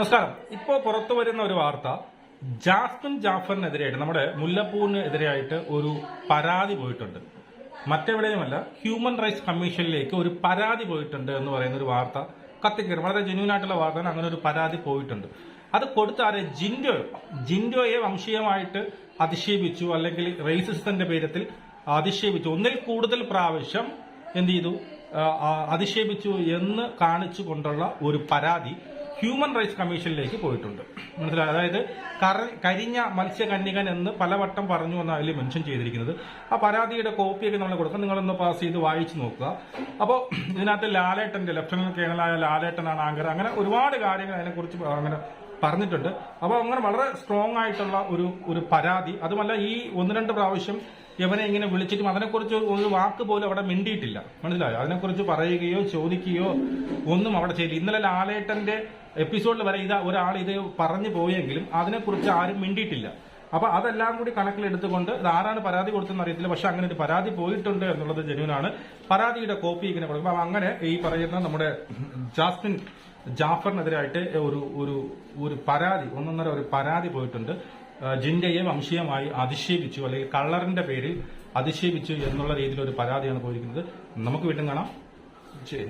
നമസ്കാരം. ഇപ്പോ പുറത്തു വരുന്ന ഒരു വാർത്ത ജാസ്മിൻ ജാഫറിനെതിരായിട്ട് നമ്മുടെ മുല്ലപ്പൂവിന് എതിരായിട്ട് ഒരു പരാതി പോയിട്ടുണ്ട്. മറ്റെവിടെയുമല്ല ഹ്യൂമൻ റൈറ്റ്സ് കമ്മീഷനിലേക്ക് ഒരു പരാതി പോയിട്ടുണ്ട് എന്ന് പറയുന്ന ഒരു വാർത്ത കത്തിക്കയറി. വളരെ ജെന്യൂൻ ആയിട്ടുള്ള വാർത്ത അങ്ങനെ ഒരു പരാതി പോയിട്ടുണ്ട്. അത് കൊടുത്താരെ ജിൻഡോ. ജിൻഡോയെ വംശീയമായിട്ട് അധിക്ഷേപിച്ചു അല്ലെങ്കിൽ റേസിസത്തിന്റെ പേരത്തിൽ അധിക്ഷേപിച്ചു. ഒന്നിൽ കൂടുതൽ പ്രാവശ്യം എന്ത് ചെയ്തു? അധിക്ഷേപിച്ചു എന്ന് കാണിച്ചു കൊണ്ടുള്ള ഒരു പരാതി ഹ്യൂമൻ റൈറ്റ്സ് കമ്മീഷനിലേക്ക് പോയിട്ടുണ്ട്. മനസ്സിലായി? അതായത് കര- കരിഞ്ഞ മത്സ്യകന്യകൻ എന്ന് പലവട്ടം പറഞ്ഞു എന്നാണ് അതിൽ മെൻഷൻ ചെയ്തിരിക്കുന്നത്. ആ പരാതിയുടെ കോപ്പിയൊക്കെ നമ്മൾ കൊടുക്കാം. നിങ്ങളൊന്ന് പാസ് ചെയ്ത് വായിച്ചു നോക്കുക. അപ്പോൾ ഇതിനകത്ത് ലാലേട്ടന്റെ ലഫ്റ്റനന്റ് കേണലായ ലാലേട്ടനാണ് ആങ്കർ. അങ്ങനെ ഒരുപാട് കാര്യങ്ങൾ അതിനെക്കുറിച്ച് അങ്ങനെ പറഞ്ഞിട്ടുണ്ട്. അപ്പോൾ അങ്ങനെ വളരെ സ്ട്രോങ് ആയിട്ടുള്ള ഒരു ഒരു പരാതി. അതുമല്ല ഈ ഒന്ന് രണ്ട് പ്രാവശ്യം യവനെ ഇങ്ങനെ വിളിച്ചിട്ടും അതിനെക്കുറിച്ച് ഒരു വാക്ക് പോലും അവിടെ മിണ്ടിയിട്ടില്ല. മനസ്സിലായോ? അതിനെക്കുറിച്ച് പറയുകയോ ചോദിക്കുകയോ ഒന്നും അവിടെ ചെയ്തില്ല. ഇന്നലെ ലാലേട്ടന്റെ എപ്പിസോഡിൽ വരെ ഇത് ഒരാൾ ഇത് പറഞ്ഞു പോയെങ്കിലും അതിനെക്കുറിച്ച് ആരും മിണ്ടിയിട്ടില്ല. അപ്പൊ അതെല്ലാം കൂടി കണക്കിലെടുത്തുകൊണ്ട് ഇത് ആരാണ് പരാതി കൊടുത്തെന്ന് അറിയത്തില്ല. പക്ഷെ അങ്ങനെ ഒരു പരാതി പോയിട്ടുണ്ട് എന്നുള്ളത് ജനുവിനാണ് പരാതിയുടെ കോപ്പി ഇങ്ങനെ കൊടുക്കും. അപ്പൊ അങ്ങനെ ഈ പറയുന്ന നമ്മുടെ ജാസ്മിൻ ജാഫറിനെതിരായിട്ട് ഒരു ഒരു ഒരു പരാതി ഒന്നൊന്നര ഒരു പരാതി പോയിട്ടുണ്ട്. ജിൻഡയെ വംശീയമായി അധിക്ഷേപിച്ചു അല്ലെങ്കിൽ കള്ളറിന്റെ പേരിൽ അധിക്ഷേപിച്ചു എന്നുള്ള രീതിയിൽ ഒരു പരാതിയാണ് പോയിരിക്കുന്നത്. നമുക്ക് വീണ്ടും കാണാം. ശരി